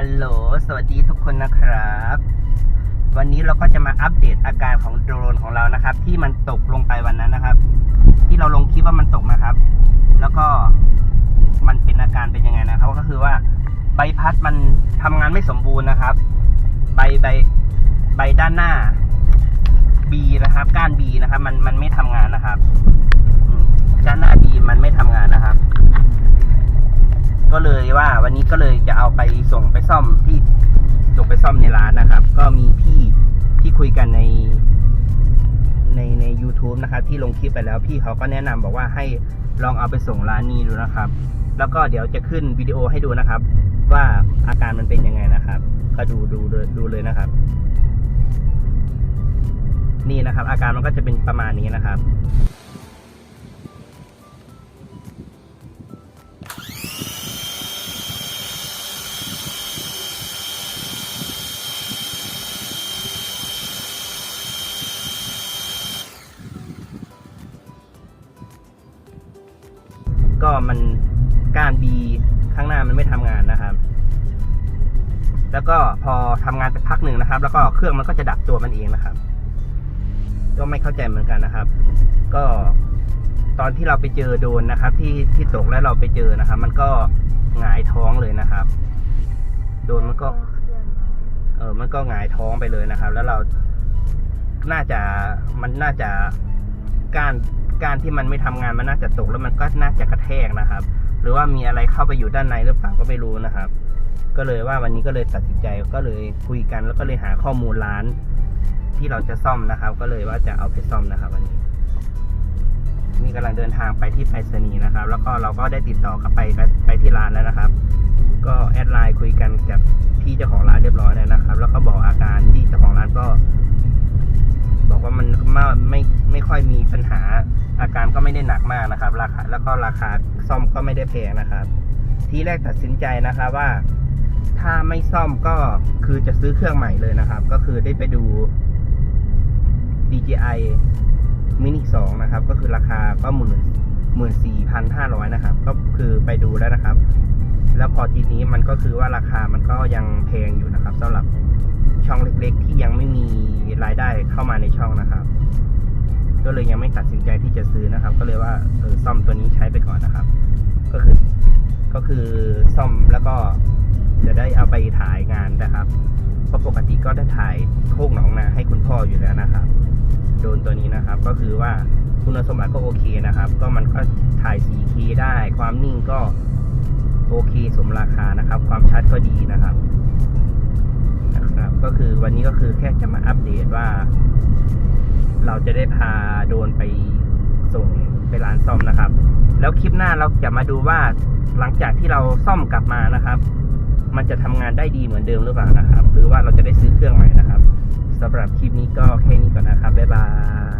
ฮัลโหล สวัสดีทุกคนนะครับ วันนี้เราก็จะมาอัปเดตอาการของโดรนของเรานะครับ ที่มันตกลงไปวันนั้นนะครับ ที่เราลงคลิปว่ามันตกนะครับ แล้วก็มันเป็นอาการเป็นยังไงนะครับ ก็คือว่าใบพัดมันทำงานไม่สมบูรณ์นะครับ ใบใบใบด้านหน้า B นะครับ ก้าน B นะครับ มันมันไม่ทำงานนะครับด้านหน้า B มันไม่ทำงานนะครับ ก็เลยว่าวันนี้ก็เลยจะเอาไปส่งไปซ่อมที่ส่งไปซ่อมในร้านนะครับ ก็มีพี่ที่คุยกันในในใน u t u b e นะครับ ที่ลงคลิปไปแล้วพี่เขาก็แนะนำบอกว่าให้ลองเอาไปส่งร้านนี้ดูนะครับ แล้วก็เดี๋ยวจะขึ้นวิดีโอให้ดูนะครับ ว่าอาการมันเป็นยังไงนะครับ ก็ดูดูดูดูเลยนะครับ นี่นะครับ อาการมันก็จะเป็นประมาณนี้นะครับ ก็มันก้านบีข้างหน้ามันไม่ทำงานนะครับ แล้วก็พอทำงานไปพักหนึ่งนะครับ แล้วก็เครื่องมันก็จะดับตัวมันเองนะครับ ก็ไม่เข้าใจเหมือนกันนะครับ ก็ตอนที่เราไปเจอโดนนะครับ ที่ที่ตกแล้วเราไปเจอนะครับ มันก็หงายท้องเลยนะครับ โดนมันก็ เออมันก็หงายท้องไปเลยนะครับ แล้วเราน่าจะมันน่าจะการ การที่มันไม่ทำงานมันน่าจะตกแล้วมันก็น่าจะกระแทกนะครับ หรือว่ามีอะไรเข้าไปอยู่ด้านในหรือเปล่าก็ไม่รู้นะครับ ก็เลยว่าวันนี้ก็เลยตัดสินใจก็เลยคุยกันแล้วก็เลยหาข้อมูลร้านที่เราจะซ่อมนะครับ ก็เลยว่าจะเอาไปซ่อมนะครับวันนี้นี่กำลังเดินทางไปที่ไปรษณีย์นะครับ แล้วก็เราก็ได้ติดต่อกับไปไปที่ร้านแล้วนะครับ ก็แอดไลน์คุยกันกับพี่เจ้าของร้าน ได้หนักมากนะครับ ราคาแล้วก็ราคาซ่อมก็ไม่ได้แพงนะครับ ทีแรกตัดสินใจนะครับว่า ถ้าไม่ซ่อมก็คือจะซื้อเครื่องใหม่เลยนะครับ ก็คือได้ไปดู DJI Mini 2 นะครับ ก็คือราคาก็หมื่นหมื่นสี่พันห้าร้อยนะครับ ก็คือไปดูแล้วนะครับ แล้วพอทีนี้มันก็คือว่าราคามันก็ยังแพงอยู่นะครับสำหรับช่องเล็กๆ ที่ยังไม่มีรายได้เข้ามาในช่องนะครับ ก็เลยยังไม่ตัดสินใจที่จะซื้อนะครับ ก็เลยว่าเออซ่อมตัวนี้ใช้ไปก่อนนะครับ ก็คือก็คือซ่อมแล้วก็จะได้เอาไปถ่ายงานนะครับเพราะปกติก็ได้ถ่ายโคกหนองนาให้คุณพ่ออยู่แล้วนะครับ โดนตัวนี้นะครับ ก็คือว่าคุณสมบัติก็โอเคนะครับ ก็มันก็ถ่าย 4K ได้ ความนิ่งก็โอเคสมราคานะครับ ความชัดก็ดีนะครับนะครับ ก็คือวันนี้ก็คือแค่จะมาอัปเดตว่า เราจะได้พาโดนไปส่งไปร้านซ่อมนะครับ แล้วคลิปหน้าเราจะมาดูว่าหลังจากที่เราซ่อมกลับมานะครับ มันจะทำงานได้ดีเหมือนเดิมหรือเปล่านะครับ หรือว่าเราจะได้ซื้อเครื่องใหม่นะครับสำหรับคลิปนี้ก็แค่นี้ก่อนนะครับบ๊ายบาย